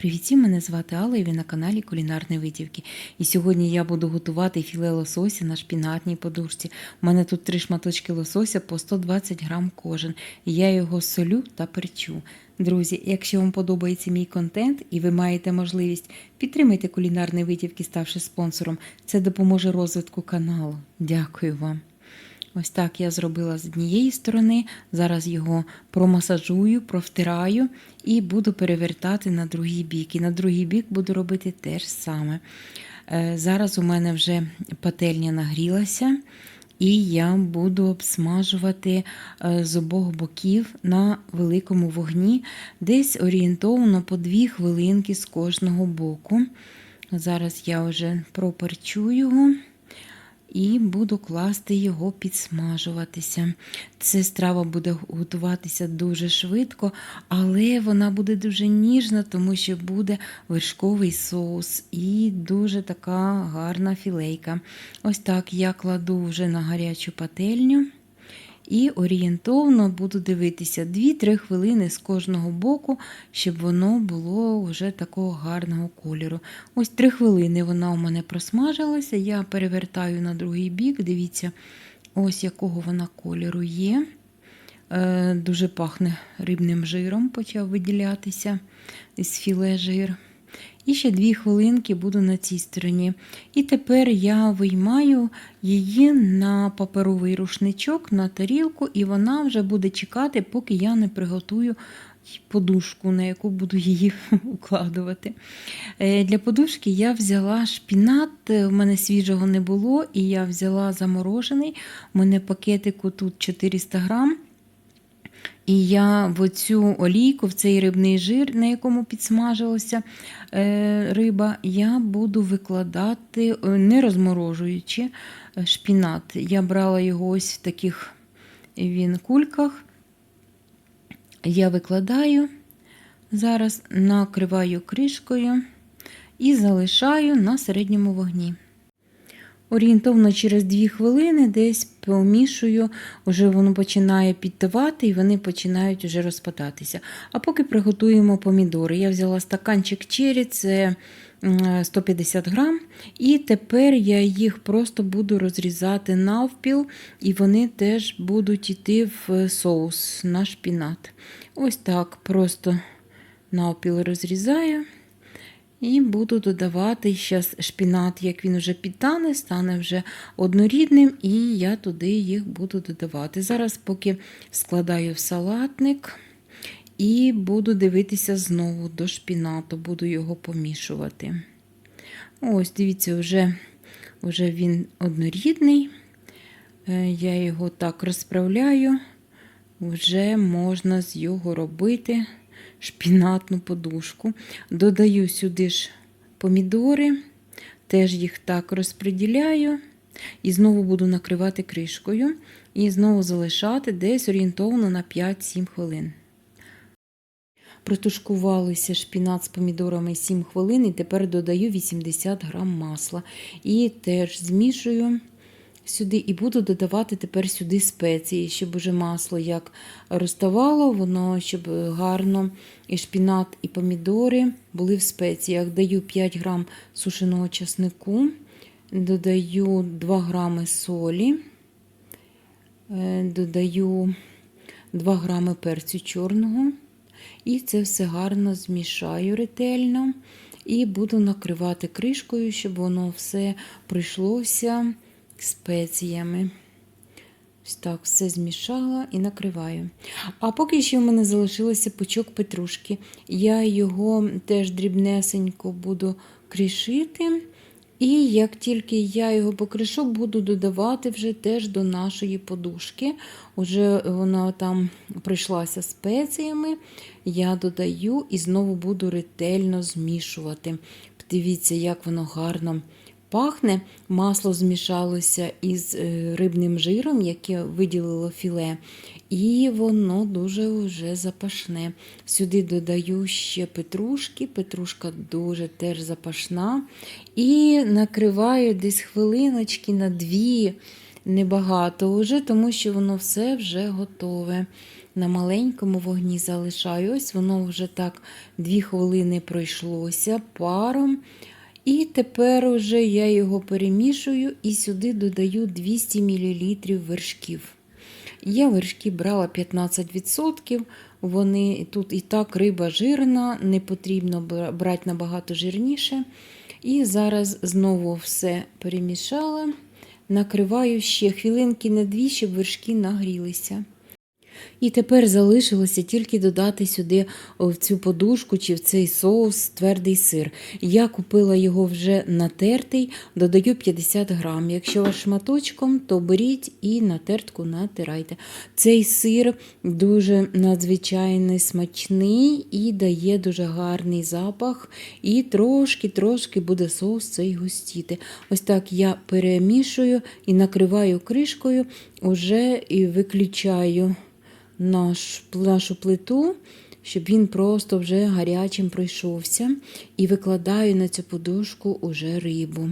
Привіт, мене звати Алла і ви на каналі Кулінарні Витівки. І сьогодні я буду готувати філе лосося на шпінатній подушці. У мене тут три шматочки лосося по 120 грам кожен. Я його солю та перчу. Друзі, якщо вам подобається мій контент і ви маєте можливість, підтримайте кулінарні витівки, ставши спонсором. Це допоможе розвитку каналу. Дякую вам. Ось так я зробила з однієї сторони. Зараз його промасажую, провтираю і буду перевертати на другий бік. І на другий бік буду робити те ж саме. Е, Зараз у мене вже пательня нагрілася, і я буду обсмажувати е, з обох боків на великому вогні, десь орієнтовно по 2 хвилинки з кожного боку. Зараз я вже проперчу його і буду класти його підсмажуватися. Ця страва буде готуватися дуже швидко, але вона буде дуже ніжна, тому що буде вершковий соус і дуже така гарна філейка. Ось так я кладу вже на гарячу пательню. І орієнтовно буду дивитися 2-3 хвилини з кожного боку, щоб воно було вже такого гарного кольору. Ось 3 хвилини вона у мене просмажилася, я перевертаю на другий бік. Дивіться, ось якого вона кольору є. Е, Дуже пахне рибним жиром, почав виділятися із філе жир. І ще дві хвилинки буду на цій стороні. І тепер я виймаю її на паперовий рушничок, на тарілку, і вона вже буде чекати, поки я не приготую подушку, на яку буду її укладувати. Е, Для подушки я взяла шпінат, у мене свіжого не було, і я взяла заморожений. У мене пакетику тут 400 грам. І я в оцю олійку, в цей рибний жир, на якому підсмажилася е, риба, я буду викладати, е, не розморожуючи е, шпінат. Я брала його ось в таких він кульках. Я викладаю, зараз накриваю кришкою і залишаю на середньому вогні. Орієнтовно через 2 хвилини десь помішую, вже воно починає підтивати і вони починають вже розпадатися. А поки приготуємо помідори. Я взяла стаканчик чері, це 150 грам, і тепер я їх просто буду розрізати навпіл, і вони теж будуть йти в соус на шпінат. Ось так просто навпіл розрізаю. І буду додавати зараз шпінат, як він вже підтане, стане вже однорідним, і я туди їх буду додавати. Зараз, поки складаю в салатник і буду дивитися знову до шпінату, буду його помішувати. Ось, дивіться, вже, вже він однорідний. Е, Я його так розправляю, вже можна з його робити шпінатну подушку. Додаю сюди ж помідори, теж їх так розподіляю. І знову буду накривати кришкою. І знову залишати десь орієнтовно на 5-7 хвилин. Протушкувалися шпінат з помідорами 7 хвилин, і тепер додаю 80 грам масла. І теж змішую сюди і буду додавати тепер сюди спеції, щоб уже масло як розставало, воно щоб гарно і шпінат, і помідори були в спеціях. Даю 5 грам сушеного часнику, додаю 2 грами солі, е, додаю 2 грами перцю чорного. І це все гарно змішаю ретельно. І буду накривати кришкою, щоб воно все прийшлося спеціями. Так, все змішала і накриваю. А поки що в мене залишилося пучок петрушки. Я його теж дрібнесенько буду кришити. І як тільки я його покришу, буду додавати вже теж до нашої подушки. Уже вона там прийшлася спеціями. Я додаю і знову буду ретельно змішувати. Подивіться, як воно гарно пахне. Масло змішалося із е, рибним жиром, яке виділило філе, і воно дуже вже запашне. Сюди додаю ще петрушки, петрушка дуже теж запашна. І накриваю десь хвилиночки на дві, небагато вже, тому що воно все вже готове. на маленькому вогні залишаю. Ось воно вже так дві хвилини пройшлося паром. І тепер уже я його перемішую і сюди додаю 200 мл вершків. Я вершки брала 15%. Вони тут і так риба жирна, не потрібно брати набагато жирніше. І зараз знову все перемішала. Накриваю ще хвилинки на дві, щоб вершки нагрілися. І тепер залишилося тільки додати сюди в цю подушку чи в цей соус твердий сир. Я купила його вже натертий, додаю 50 грам. Якщо ваш шматочком, то беріть і на тертку натирайте. Цей сир дуже надзвичайно смачний і дає дуже гарний запах. І трошки-трошки буде соус цей густіти. Ось так я перемішую і накриваю кришкою, уже і виключаю наш, нашу плиту, щоб він просто вже гарячим пройшовся. І викладаю на цю подушку уже рибу.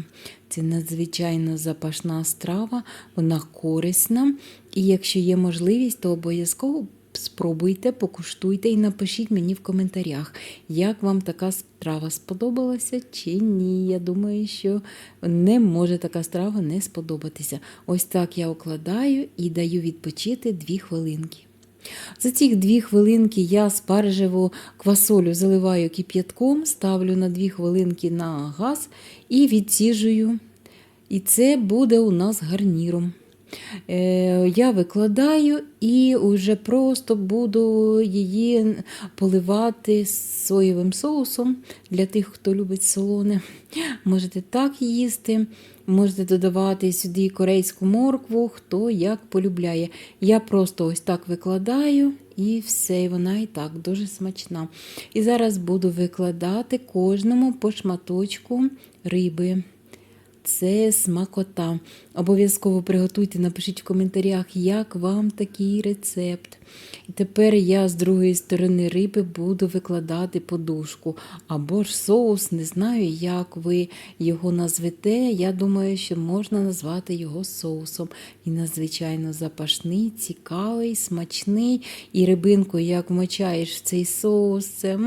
Це надзвичайно запашна страва, вона корисна. І якщо є можливість, то обов'язково спробуйте, покуштуйте і напишіть мені в коментарях, як вам така страва сподобалася чи ні. Я думаю, що не може така страва не сподобатися. Ось так я укладаю і даю відпочити 2 хвилинки. За ці дві хвилинки я спаржеву квасолю заливаю кип'ятком, ставлю на дві хвилинки на газ і відсіжую. І це буде у нас гарніром. Е, Я викладаю і вже просто буду її поливати соєвим соусом для тих, хто любить солоне. Можете так їсти, можете додавати сюди корейську моркву, хто як полюбляє. Я просто ось так викладаю. І все, і вона і так дуже смачна. І зараз буду викладати кожному по шматочку риби. Це смакота. Обов'язково приготуйте, напишіть в коментарях, як вам такий рецепт. І тепер я з другої сторони риби буду викладати подушку. Або ж соус, не знаю, як ви його назвете. Я думаю, що можна назвати його соусом. І надзвичайно запашний, цікавий, смачний. І рибинку, як вмочаєш в цей соус, це.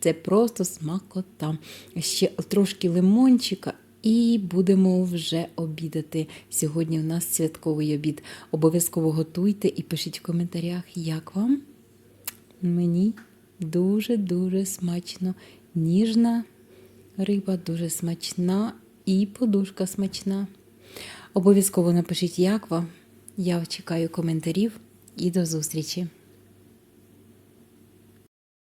Це просто смакота. Ще трошки лимончика. І будемо вже обідати. Сьогодні у нас святковий обід. Обов'язково готуйте і пишіть в коментарях, як вам. Мені дуже-дуже смачно. Ніжна риба, дуже смачна і подушка смачна. Обов'язково напишіть, як вам. Я чекаю коментарів і до зустрічі!